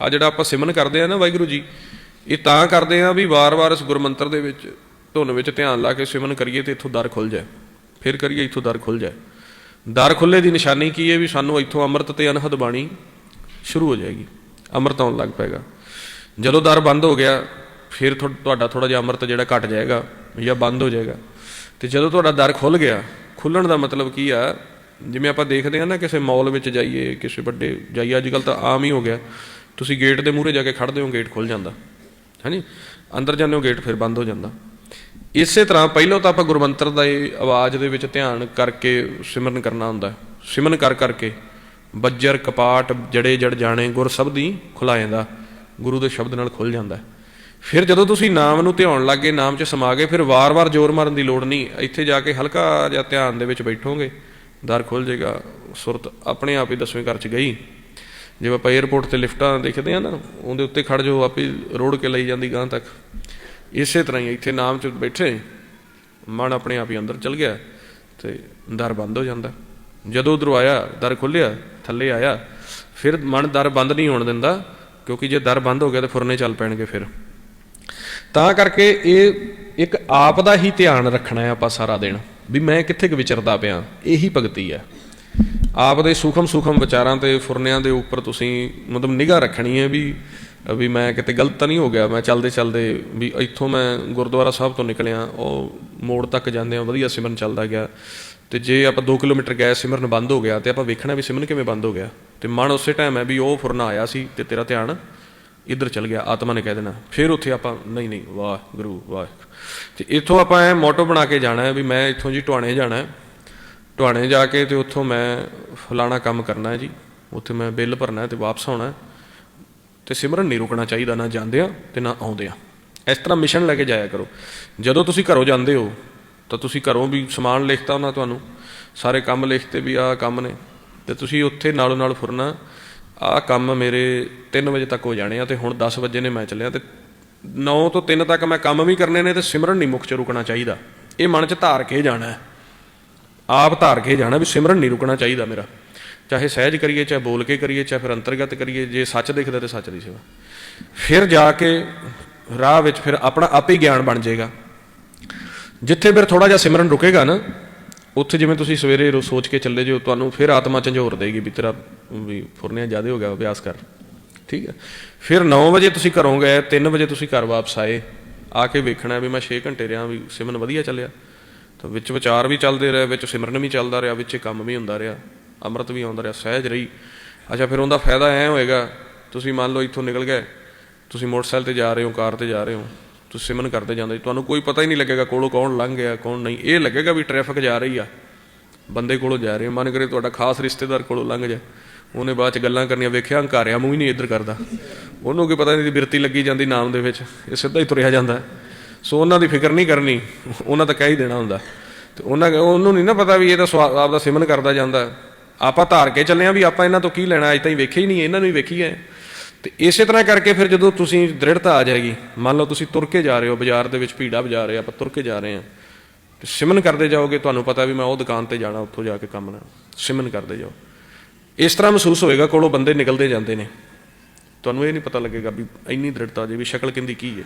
ਆ ਜਿਹੜਾ ਆਪਾਂ ਸਿਮਨ ਕਰਦੇ ਆ ਨਾ ਵਾਹਿਗੁਰੂ ਜੀ, ਇਹ ਤਾਂ ਕਰਦੇ ਆ ਵੀ ਵਾਰ-ਵਾਰ ਇਸ ਗੁਰਮੰਤਰ ਦੇ ਵਿੱਚ, ਧੁਨ ਵਿੱਚ ਧਿਆਨ ਲਾ ਕੇ ਸਿਮਨ ਕਰੀਏ ਤੇ ਇੱਥੋਂ ਦਰ ਖੁੱਲ ਜਾਏ। ਫਿਰ ਕਰੀਏ ਇੱਥੋਂ ਦਰ ਖੁੱਲ ਜਾਏ। ਦਰ ਖੁੱਲੇ ਦੀ ਨਿਸ਼ਾਨੀ ਕੀ ਹੈ ਵੀ ਸਾਨੂੰ ਇੱਥੋਂ ਅੰਮ੍ਰਿਤ ਤੇ ਅਨਹਦ ਬਾਣੀ ਸ਼ੁਰੂ ਹੋ ਜਾਏਗੀ, ਅੰਮ੍ਰਿਤ ਆਉਣ ਲੱਗ ਪਏਗਾ ਜਦੋਂ ਦਰ ਬੰਦ ਹੋ ਗਿਆ, ਫਿਰ ਥੋ- ਤੁਹਾਡਾ ਥੋੜਾ ਜਿਹਾ ਅੰਮ੍ਰਿਤ ਜਿਹੜਾ ਘਟ ਜਾਏਗਾ ਜਾਂ ਬੰਦ ਹੋ ਜਾਏਗਾ। ਤੇ ਜਦੋਂ ਤੁਹਾਡਾ ਦਰ ਖੁੱਲ ਗਿਆ ਖੁੱਲਣ ਦਾ ਮਤਲਬ ਕੀ ਆ, ਜਿਵੇਂ ਆਪਾਂ ਦੇਖਦੇ ਹਾਂ ਨਾ ਕਿਸੇ ਮਾਲ ਵਿੱਚ ਜਾਈਏ, ਕਿਸੇ ਵੱਡੇ ਜਾਈਏ ਅੱਜ ਕੱਲ ਤਾਂ ਆਮ ਹੀ ਹੋ ਗਿਆ। ਤੁਸੀਂ ਗੇਟ ਦੇ ਮੂਹਰੇ ਜਾ ਕੇ ਖੜਦੇ ਹੋ, ਗੇਟ ਖੁੱਲ ਜਾਂਦਾ। ਹਾਂਜੀ ਅੰਦਰ ਜਾਂਦੇ ਹੋ, ਗੇਟ ਫਿਰ ਬੰਦ ਹੋ ਜਾਂਦਾ। ਇਸੇ ਤਰ੍ਹਾਂ ਪਹਿਲਾਂ ਤਾਂ ਆਪਾਂ ਗੁਰਮੰਤਰ ਦਾ ਇਹ ਆਵਾਜ਼ ਦੇ ਵਿੱਚ ਧਿਆਨ ਕਰਕੇ ਸਿਮਰਨ ਕਰਨਾ ਹੁੰਦਾ। ਸਿਮਰਨ ਕਰ ਕਰਕੇ ਬੱਜਰ, ਕਪਾਟ, ਜੜੇ ਜੜ ਜਾਣੇ, ਗੁਰ ਸਬਦੀ ਖੁਲਾ ਜਾਂਦਾ। ਗੁਰੂ ਦੇ ਸ਼ਬਦ ਨਾਲ ਖੁੱਲ ਜਾਂਦਾ। ਫਿਰ ਜਦੋਂ ਤੁਸੀਂ ਨਾਮ ਨੂੰ ਧਿਆਉਣ ਲੱਗੇ, ਨਾਮ 'ਚ ਸਮਾ ਗਏ, ਫਿਰ ਵਾਰ-ਵਾਰ ਜ਼ੋਰ ਮਾਰਨ ਦੀ ਲੋੜ ਨਹੀਂ। ਇੱਥੇ ਜਾ ਕੇ ਹਲਕਾ ਜਿਹਾ ਧਿਆਨ ਦੇ ਵਿੱਚ ਬੈਠੋਗੇ, ਦਰ ਖੁੱਲ ਜਾਏਗਾ, ਸੁਰਤ ਆਪਣੇ ਆਪ ਹੀ ਦਸਵੇਂ ਘਰ 'ਚ ਗਈ। ਜਿਵੇਂ ਆਪਾਂ 에어ਪੋਰਟ ਤੇ ਲਿਫਟਾਂ ਦੇਖਦੇ ਆ ਨਾ, ਉਹਦੇ ਉੱਤੇ ਖੜ ਜਾਓ, ਆਪੇ ਰੋੜ ਕੇ ਲਈ ਜਾਂਦੀ ਗਾਂ ਤੱਕ। ਇਸੇ ਤਰ੍ਹਾਂ ਹੀ ਇੱਥੇ ਨਾਮ 'ਚ ਬੈਠੇ, ਮਨ ਆਪਣੇ ਆਪ ਹੀ ਅੰਦਰ ਚਲ ਗਿਆ ਤੇ ਦਰ ਬੰਦ ਹੋ ਜਾਂਦਾ। ਜਦੋਂ ਉਧਰੋਂ ਆਇਆ, ਦਰ ਖੁੱਲਿਆ ਥੱਲੇ ਆਇਆ, ਫਿਰ ਮਨ ਦਰ ਬੰਦ ਨਹੀਂ ਹੋਣ ਦਿੰਦਾ, ਕਿਉਂਕਿ ਜੇ ਦਰ ਬੰਦ ਹੋ ਗਿਆ ਤਾਂ ਫੁਰਨੇ ਚੱਲ ਪੈਣਗੇ ਫਿਰ। ਤਾਂ ਕਰਕੇ ਇਹ ਇੱਕ ਆਪ ਦਾ ਹੀ ਧਿਆਨ ਰੱਖਣਾ ਹੈ ਆਪਾਂ ਸਾਰਾ ਦਿਨ, ਵੀ ਮੈਂ ਕਿੱਥੇ ਕੁ ਵਿਚਰਦਾ ਪਿਆ, ਇਹੀ ਭਗਤੀ ਹੈ। ਆਪ ਦੇ ਸੂਖਮ ਸੂਖਮ ਵਿਚਾਰਾਂ ਤੇ ਫੁਰਨਿਆਂ ਦੇ ਉੱਪਰ ਤੁਸੀਂ ਮਤਲਬ ਨਿਗਾਹ ਰੱਖਣੀ ਹੈ ਵੀ ਵੀ ਮੈਂ ਕਿਤੇ ਗਲਤ ਤਾਂ ਨਹੀਂ ਹੋ ਗਿਆ। ਮੈਂ ਚੱਲਦੇ ਚੱਲਦੇ ਵੀ ਇੱਥੋਂ ਮੈਂ ਗੁਰਦੁਆਰਾ ਸਾਹਿਬ ਤੋਂ ਨਿਕਲਿਆ, ਉਹ ਮੋੜ ਤੱਕ ਜਾਂਦੇ ਆ ਵਧੀਆ ਸਿਮਰਨ ਚੱਲਦਾ ਗਿਆ। ਤੇ ਜੇ ਆਪਾਂ 2 ਕਿਲੋਮੀਟਰ ਗਏ, ਸਿਮਰਨ ਬੰਦ ਹੋ ਗਿਆ ਤੇ ਆਪਾਂ ਵੇਖਣਾ ਵੀ ਸਿਮਰਨ ਕਿਵੇਂ ਬੰਦ ਹੋ ਗਿਆ। ਤੇ ਮਨ ਉਸੇ ਟਾਈਮ ਹੈ ਵੀ ਉਹ ਫੁਰਨਾ ਆਇਆ ਸੀ ਤੇ ਤੇਰਾ ਧਿਆਨ ਇੱਧਰ ਚਲ ਗਿਆ, ਆਤਮਾ ਨੇ ਕਹਿ ਦੇਣਾ। ਫਿਰ ਉੱਥੇ ਆਪਾਂ, ਨਹੀਂ ਨਹੀਂ ਵਾਹ ਗੁਰੂ ਵਾਹ ਤੇ ਇੱਥੋਂ ਆਪਾਂ ਇਹ ਮੋਟੋ ਬਣਾ ਕੇ ਜਾਣਾ ਹੈ ਵੀ ਮੈਂ ਇੱਥੋਂ ਜੀ ਟਵਾਣੇ ਜਾਣਾ ਹੈ। ਟਵਾਣੇ ਜਾ ਕੇ ਤੇ ਉੱਥੋਂ ਮੈਂ ਫਲਾਣਾ ਕੰਮ ਕਰਨਾ ਹੈ ਜੀ। ਉੱਥੇ ਮੈਂ ਬਿੱਲ ਭਰਨਾ ਹੈ ਤੇ ਵਾਪਸ ਆਉਣਾ ਹੈ। ਤੇ ਸਿਮਰਨ ਨਹੀਂ ਰੁਕਣਾ ਚਾਹੀਦਾ, ਨਾ ਜਾਂਦਿਆਂ ਤੇ ਨਾ ਆਉਂਦਿਆਂ ਇਸ ਤਰ੍ਹਾਂ ਮਿਸ਼ਨ ਲੈ ਕੇ ਜਾਇਆ ਕਰੋ। ਜਦੋਂ ਤੁਸੀਂ ਘਰੋਂ ਜਾਂਦੇ ਹੋ, ਤਾਂ ਤੁਸੀਂ ਘਰੋਂ ਵੀ ਸਮਾਨ ਲਿਖਤਾ ਉਹਨਾਂ ਤੁਹਾਨੂੰ। ਸਾਰੇ ਕੰਮ ਲਿਖਤੇ ਵੀ ਆਹ ਕੰਮ ਨੇ। ਤੇ ਤੁਸੀਂ ਉੱਥੇ ਨਾਲੋਂ ਨਾਲ ਫੁਰਨਾ, ਆਹ ਕੰਮ ਮੇਰੇ 3 ਵਜੇ ਤੱਕ ਹੋ ਜਾਣੇ ਆ ਤੇ ਹੁਣ 10 ਵਜੇ ਨੇ ਮੈਂ ਚੱਲਿਆ ਤੇ 9 ਤੋਂ 3 ਤੱਕ ਮੈਂ ਕੰਮ ਵੀ ਕਰਨੇ ਨੇ ਤੇ ਸਿਮਰਨ ਨਹੀਂ ਮੁੱਖ ਚ ਰੁਕਣਾ ਚਾਹੀਦਾ। ਇਹ ਮਨ ਚ ਧਾਰ ਕੇ ਜਾਣਾ ਹੈ। ਆਪ ਧਾਰ ਕੇ ਜਾਣਾ ਵੀ ਸਿਮਰਨ ਨਹੀਂ ਰੁਕਣਾ ਚਾਹੀਦਾ ਮੇਰਾ। ਚਾਹੇ ਸਹਿਜ ਕਰੀਏ, ਚਾਹੇ ਬੋਲ ਕੇ ਕਰੀਏ, ਚਾਹੇ ਫਿਰ ਅੰਤਰਗਤ ਕਰੀਏ, ਜੇ ਸੱਚ ਦਿਖਦਾ ਤੇ ਸੱਚ ਦੀ ਸੇਵਾ। ਫਿਰ ਜਾ ਕੇ ਰਾਹ ਵਿੱਚ ਫਿਰ ਆਪਣਾ ਆਪੇ ਹੀ ਗਿਆਨ ਬਣ ਜਾਏਗਾ। ਜਿੱਥੇ ਫਿਰ ਥੋੜਾ ਜਿਹਾ ਸਿਮਰਨ ਰੁਕੇਗਾ ਨਾ, ਉੱਥੇ ਜਿਵੇਂ ਤੁਸੀਂ ਸਵੇਰੇ ਰੋ ਸੋਚ ਕੇ ਚੱਲੇ ਜਿਓ, ਤੁਹਾਨੂੰ ਫਿਰ ਆਤਮਾ ਝੰਜੋਰ ਦੇਗੀ ਵੀ ਤੇਰਾ ਵੀ ਫੁਰਨਿਆ ਜ਼ਿਆਦਾ ਹੋ ਗਿਆ, ਅਭਿਆਸ ਕਰ। ਠੀਕ ਹੈ। ਫਿਰ 9 ਵਜੇ ਤੁਸੀਂ ਘਰੋਂ ਗਏ 3 ਵਜੇ ਤੁਸੀਂ ਘਰ ਵਾਪਸ ਆਏ। ਆ ਕੇ ਵੇਖਣਾ ਵੀ ਮੈਂ 6 ਘੰਟੇ ਰਿਹਾ, ਵੀ ਸਿਮਰਨ ਵਧੀਆ ਚੱਲਿਆ। ਵਿੱਚ ਵਿਚਾਰ ਵੀ ਚੱਲਦੇ ਰਹੇ, ਵਿੱਚ ਸਿਮਰਨ ਵੀ ਚੱਲਦਾ ਰਿਹਾ, ਵਿੱਚ ਕੰਮ ਵੀ ਹੁੰਦਾ ਰਿਹਾ, ਅੰਮ੍ਰਿਤ ਵੀ ਆਉਂਦਾ ਰਿਹਾ, ਸਹਿਜ ਰਹੀ। ਅੱਛਾ, ਫਿਰ ਉਹਦਾ ਫਾਇਦਾ ਐ ਹੋਏਗਾ, ਤੁਸੀਂ ਮੰਨ ਲਓ ਇੱਥੋਂ ਨਿਕਲ ਗਏ, ਤੁਸੀਂ ਮੋਟਰਸਾਈਕਲ ਤੇ ਜਾ ਰਹੇ ਹੋ, ਕਾਰ ਤੇ ਜਾ ਰਹੇ ਹੋ, ਤੁਸੀਂ ਸਿਮਰਨ ਕਰਦੇ ਜਾਂਦੇ, ਤੁਹਾਨੂੰ ਕੋਈ ਪਤਾ ਹੀ ਨਹੀਂ ਲੱਗੇਗਾ ਕੋਲੋਂ ਕੌਣ ਲੰਘ ਗਿਆ, ਕੌਣ ਨਹੀਂ। ਇਹ ਲੱਗੇਗਾ ਵੀ ਟ੍ਰੈਫਿਕ ਜਾ ਰਹੀ ਆ, ਬੰਦੇ ਕੋਲੋਂ ਜਾ ਰਹੇ ਹੋ ਮਨ ਕਰੇ ਤੁਹਾਡਾ ਖਾਸ ਰਿਸ਼ਤੇਦਾਰ ਕੋਲੋਂ ਲੰਘ ਜਾਏ। ਉਹਨੇ ਬਾਅਦ ਚ ਗੱਲਾਂ ਕਰਨੀਆਂ, ਵੇਖਿਆ ਹੰਕਾਰਿਆ ਮੂੰਹ ਹੀ ਨਹੀਂ ਇੱਧਰ ਕਰਦਾ। ਉਹਨੂੰ ਕੀ ਪਤਾ ਨਹੀਂ ਬਿਰਤੀ ਲੱਗੀ ਜਾਂਦੀ ਨਾਮ ਦੇ ਵਿੱਚ, ਇਹ ਸਿੱਧਾ ਹੀ ਤੁਰਿਆ ਜਾਂਦਾ। ਸੋ ਉਹਨਾਂ ਦੀ ਫਿਕਰ ਨਹੀਂ ਕਰਨੀ, ਉਹਨਾਂ ਤਾਂ ਕਹਿ ਹੀ ਦੇਣਾ ਹੁੰਦਾ। ਤੇ ਉਹਨਾਂ ਉਹਨੂੰ ਨਹੀਂ ਨਾ ਪਤਾ ਵੀ ਇਹ ਤਾਂ ਸਵਾ- ਆਪਦਾ ਸਿਮਨ ਕਰਦਾ ਜਾਂਦਾ। ਆਪਾਂ ਧਾਰ ਕੇ ਚੱਲੇ ਆ ਵੀ ਆਪਾਂ ਇਹਨਾਂ ਤੋਂ ਕੀ ਲੈਣਾ, ਅਜ ਤਾਈਂ ਵੇਖਿਆ ਹੀ ਨਹੀਂ, ਇਹਨਾਂ ਨੂੰ ਹੀ ਵੇਖੀ ਹੈ। ਤੇ ਇਸੇ ਤਰ੍ਹਾਂ ਕਰਕੇ ਫਿਰ ਜਦੋਂ ਤੁਸੀਂ ਦ੍ਰਿੜਤਾ ਆ ਜਾਏਗੀ, ਮੰਨ ਲਓ ਤੁਸੀਂ ਤੁਰ ਕੇ ਜਾ ਰਹੇ ਹੋ, ਬਾਜ਼ਾਰ ਦੇ ਵਿੱਚ ਭੀੜਾ ਬਾਜ਼ਾਰ ਹੈ ਆਪਾਂ ਤੁਰ ਕੇ ਜਾ ਰਹੇ ਹਾਂ ਤੇ ਸਿਮਨ ਕਰਦੇ ਜਾਓਗੇ, ਤੁਹਾਨੂੰ ਪਤਾ ਵੀ ਮੈਂ ਉਹ ਦੁਕਾਨ ਤੇ ਜਾਣਾ, ਉੱਥੋਂ ਜਾ ਕੇ ਕੰਮ ਨਾ ਸਿਮਨ ਕਰਦੇ ਜਾਓ। ਇਸ ਤਰ੍ਹਾਂ ਮਹਿਸੂਸ ਹੋਏਗਾ, ਕੋਲੋਂ ਬੰਦੇ ਨਿਕਲਦੇ ਜਾਂਦੇ ਨੇ। ਤੁਹਾਨੂੰ ਇਹ ਨਹੀਂ ਪਤਾ ਲੱਗੇਗਾ ਵੀ ਇੰਨੀ ਦ੍ਰਿੜਤਾ ਜੇ ਵੀ ਸ਼ਕਲ ਕਿੰਦੀ ਕੀ ਹੈ।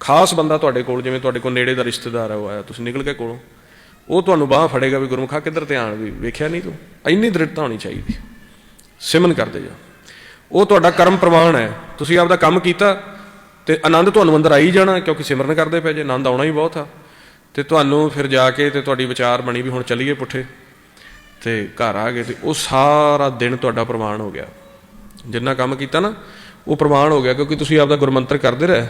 ਖਾਸ ਬੰਦਾ ਤੁਹਾਡੇ ਕੋਲ, ਜਿਵੇਂ ਤੁਹਾਡੇ ਕੋਲ ਨੇੜੇ ਦਾ ਰਿਸ਼ਤੇਦਾਰ ਆ, ਉਹ ਆਇਆ, ਤੁਸੀਂ ਨਿਕਲ ਕੇ ਕੋਲੋਂ। ਉਹ ਤੁਹਾਨੂੰ ਬਾਹ ਫੜੇਗਾ ਵੀ ਗੁਰਮੁਖਾ ਕਿੱਧਰ ਧਿਆਨ ਵੀ ਵੇਖਿਆ ਨਹੀਂ ਤੂੰ? ਇੰਨੀ ਦ੍ਰਿੜਤਾ ਹੋਣੀ ਚਾਹੀਦੀ। ਸਿਮਰਨ ਕਰਦੇ ਜਾ ਉਹ ਤੁਹਾਡਾ ਕਰਮ ਪ੍ਰਵਾਨ ਹੈ। ਤੁਸੀਂ ਆਪਦਾ ਕੰਮ ਕੀਤਾ ਤੇ ਆਨੰਦ ਤੁਹਾਨੂੰ ਅੰਦਰ ਆਈ ਜਾਣਾ, ਕਿਉਂਕਿ ਸਿਮਰਨ ਕਰਦੇ ਪਏ ਜੇ, ਆਨੰਦ ਆਉਣਾ ਹੀ ਬਹੁਤ ਆ। ਤੇ ਤੁਹਾਨੂੰ ਫਿਰ ਜਾ ਕੇ ਤੇ ਤੁਹਾਡੀ ਵਿਚਾਰ ਬਣੀ ਵੀ ਹੁਣ ਚੱਲੀਏ ਪੁੱਠੇ। ਤੇ ਘਰ ਆ ਗਏ ਤੇ ਉਹ ਸਾਰਾ ਦਿਨ ਤੁਹਾਡਾ ਪ੍ਰਮਾਣ ਹੋ ਗਿਆ। ਜਿੰਨਾ ਕੰਮ ਕੀਤਾ ਨਾ, ਉਹ ਪ੍ਰਮਾਣ ਹੋ ਗਿਆ, ਕਿਉਂਕਿ ਤੁਸੀਂ ਆਪਦਾ ਗੁਰਮੰਤਰ ਕਰਦੇ ਰਹੇ।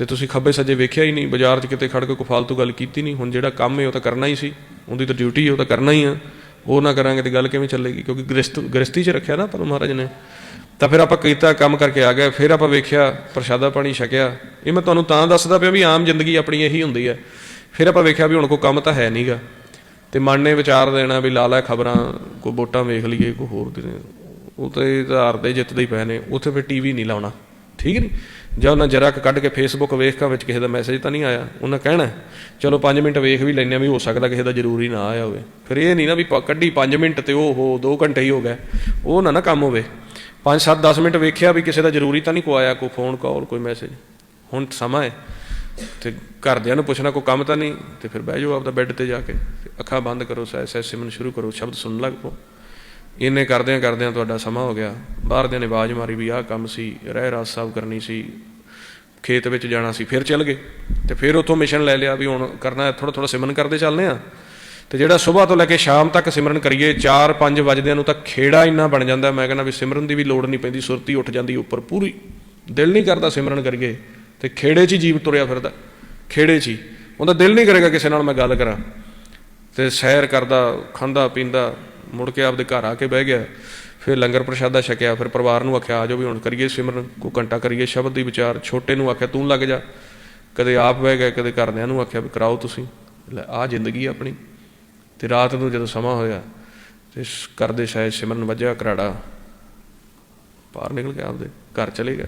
ਤੇ ਤੁਸੀਂ ਖੱਬੇ ਸੱਜੇ ਵੇਖਿਆ ਹੀ ਨਹੀਂ, ਬਾਜ਼ਾਰ 'ਚ ਕਿਤੇ ਖੜ ਕੇ ਕੋਈ ਫालतू ਗੱਲ ਕੀਤੀ ਨਹੀਂ। ਹੁਣ ਜਿਹੜਾ ਕੰਮ ਹੈ ਉਹ ਤਾਂ ਕਰਨਾ ਹੀ ਸੀ, ਉਹਦੀ ਤਾਂ ਡਿਊਟੀ ਹੈ, ਉਹ ਤਾਂ ਕਰਨਾ ਹੀ ਆ। ਉਹ ਨਾ ਕਰਾਂਗੇ ਤੇ ਗੱਲ ਕਿਵੇਂ ਚੱਲੇਗੀ? ਕਿਉਂਕਿ ਗ੍ਰਸਤ, ਗ੍ਰਸਤੀ 'ਚ ਰੱਖਿਆ ਨਾ ਪਰ ਮਹਾਰਾਜ ਨੇ। ਤਾਂ ਫਿਰ ਆਪਾਂ ਕੀਤਾ, ਕੰਮ ਕਰਕੇ ਆ ਗਏ, ਫਿਰ ਆਪਾਂ ਵੇਖਿਆ, ਪ੍ਰਸ਼ਾਦਾ ਪਾਣੀ ਛਕਿਆ। ਇਹ ਮੈਂ ਤੁਹਾਨੂੰ ਤਾਂ ਦੱਸਦਾ ਪਿਆ ਵੀ ਆਮ ਜ਼ਿੰਦਗੀ ਆਪਣੀ ਇਹੀ ਹੁੰਦੀ ਹੈ। ਫਿਰ ਆਪਾਂ ਵੇਖਿਆ ਵੀ ਹੁਣ ਕੋਈ ਕੰਮ ਤਾਂ ਹੈ ਨਹੀਂਗਾ। ਤੇ ਮਨ ਨੇ ਵਿਚਾਰ ਦੇਣਾ ਵੀ ਲਾ ਲੈ ਖਬਰਾਂ, ਕੋਈ ਵੋਟਾਂ ਵੇਖ ਲਈਏ, ਕੋਈ ਹੋਰ ਦੇ ਉਹ ਤੇ ਆਧਾਰ ਦੇ ਜਿੱਤਦੇ ਹੀ ਪਏ ਨੇ। ਉੱਥੇ ਫਿਰ ਟੀਵੀ ਨਹੀਂ ਲਾਉਣਾ। ਠੀਕ ਨਹੀਂ ਜਾਂ ਉਹਨਾਂ ਜਰਾ ਕੁ ਕੱਢ ਕੇ ਫੇਸਬੁੱਕ ਵੇਖ ਵੇਖਾਂ ਵਿੱਚ ਕਿਸੇ ਦਾ ਮੈਸੇਜ ਤਾਂ ਨਹੀਂ ਆਇਆ? ਉਹਨਾਂ ਕਹਿਣਾ ਚਲੋ 5 ਮਿੰਟ ਵੇਖ ਵੀ ਲੈਂਦੇ ਆ ਵੀ ਹੋ ਸਕਦਾ ਕਿਸੇ ਦਾ ਜ਼ਰੂਰੀ ਨਾ ਆਇਆ ਹੋਵੇ। ਫਿਰ ਇਹ ਨਹੀਂ ਨਾ ਵੀ ਕੱਢੀ 5 ਮਿੰਟ ਤੇ ਉਹ ਹੋ 2 ਘੰਟੇ ਹੀ ਹੋ ਗਏ। ਉਹ ਨਾ ਨਾ ਕੰਮ ਹੋਵੇ। 5 7 10 ਮਿੰਟ ਵੇਖਿਆ ਵੀ ਕਿਸੇ ਦਾ ਜ਼ਰੂਰੀ ਤਾਂ ਨਹੀਂ ਕੋ ਆਇਆ, ਕੋਈ ਫੋਨ ਕਾਲ ਕੋਈ ਮੈਸੇਜ ਹੁਣ ਸਮਾਂ ਹੈ ਤੇ ਘਰਦਿਆਂ ਨੂੰ ਪੁੱਛਣਾ ਕੋਈ ਕੰਮ ਤਾਂ ਨਹੀਂ, ਤੇ ਫਿਰ ਬਹਿ ਜਾਓ ਆਪਦਾ ਬੈੱਡ ਤੇ ਜਾ ਕੇ। ਅੱਖਾਂ ਬੰਦ ਕਰੋ ਸਹਿ ਸਹਿ ਸਿਮਰਨ ਸ਼ੁਰੂ ਕਰੋ, ਸ਼ਬਦ ਸੁਣਨ ਲੱਗ ਪਓ। ਇੰਨੇ ਕਰਦਿਆਂ ਕਰਦਿਆਂ ਤੁਹਾਡਾ ਸਮਾਂ ਹੋ ਗਿਆ। ਬਾਹਰਦਿਆਂ ਨੇ ਆਵਾਜ਼ ਮਾਰੀ ਵੀ ਆਹ ਕੰਮ ਸੀ ਰਹਿ ਰਾਸ ਸਾਹਿਬ ਕਰਨੀ ਸੀ, ਖੇਤ ਵਿੱਚ ਜਾਣਾ ਸੀ, ਫਿਰ ਚੱਲ ਗਏ। ਤੇ ਫਿਰ ਉੱਥੋਂ ਮਿਸ਼ਨ ਲੈ ਲਿਆ ਵੀ ਹੁਣ ਕਰਨਾ ਥੋੜਾ ਥੋੜਾ ਸਿਮਰਨ ਕਰਦੇ ਚੱਲਨੇ ਆ ਤੇ ਜਿਹੜਾ ਸਵੇਰ ਤੋਂ ਲੈ ਕੇ ਸ਼ਾਮ ਤੱਕ ਸਿਮਰਨ ਕਰੀਏ 4-5 ਵਜਦਿਆਂ ਨੂੰ ਤਾਂ ਖੇੜਾ ਇੰਨਾ ਬਣ ਜਾਂਦਾ, ਮੈਂ ਕਹਿੰਦਾ ਵੀ ਸਿਮਰਨ ਦੀ ਵੀ ਲੋੜ ਨਹੀਂ ਪੈਂਦੀ, ਸੁਰਤੀ ਉੱਠ ਜਾਂਦੀ ਉੱਪਰ ਪੂਰੀ। ਦਿਲ ਨਹੀਂ ਕਰਦਾ ਸਿਮਰਨ ਕਰੀਏ। ਤੇ ਖੇੜੇ 'ਚ ਹੀ ਜੀਵ ਤੁਰਿਆ ਫਿਰਦਾ, ਖੇੜੇ 'ਚ ਹੀ। ਉਹਦਾ ਦਿਲ ਨਹੀਂ ਕਰੇਗਾ ਕਿਸੇ ਨਾਲ ਮੈਂ ਗੱਲ ਕਰਾਂ। ਤੇ ਸੈਰ ਕਰਦਾ ਖਾਂਦਾ ਪੀਂਦਾ ਮੁੜ ਕੇ ਆਪਦੇ ਘਰ ਆ ਕੇ ਬਹਿ ਗਿਆ, ਫਿਰ ਲੰਗਰ ਪ੍ਰਸ਼ਾਦਾ ਛਕਿਆ, ਫਿਰ ਪਰਿਵਾਰ ਨੂੰ ਆਖਿਆ ਆਜੋ ਵੀ ਹੁਣ ਕਰੀਏ ਸਿਮਰਨ ਕੋ ਘੰਟਾ ਕਰੀਏ ਸ਼ਬਦ ਦੀ ਵਿਚਾਰ। ਛੋਟੇ ਨੂੰ ਆਖਿਆ, ਤੂੰ ਲੱਗ ਜਾ। ਕਦੇ ਆਪ ਬਹਿ ਗਏ ਕਦੇ ਘਰਦਿਆਂ ਨੂੰ ਆਖਿਆ, ਵੀ ਕਰਾਓ ਤੁਸੀਂ। ਲੈ ਆ ਜ਼ਿੰਦਗੀ ਆਪਣੀ। ਤੇ ਰਾਤ ਨੂੰ ਜਦੋਂ ਸਮਾਂ ਹੋਇਆ, ਤੇ ਕਰਦੇ ਸ਼ਾਇਦ ਸਿਮਰਨ ਵੱਜਿਆ ਕਰਾੜਾ ਬਾਹਰ ਨਿਕਲ ਗਿਆ ਆਪਦੇ, ਘਰ ਚਲੇ ਗਏ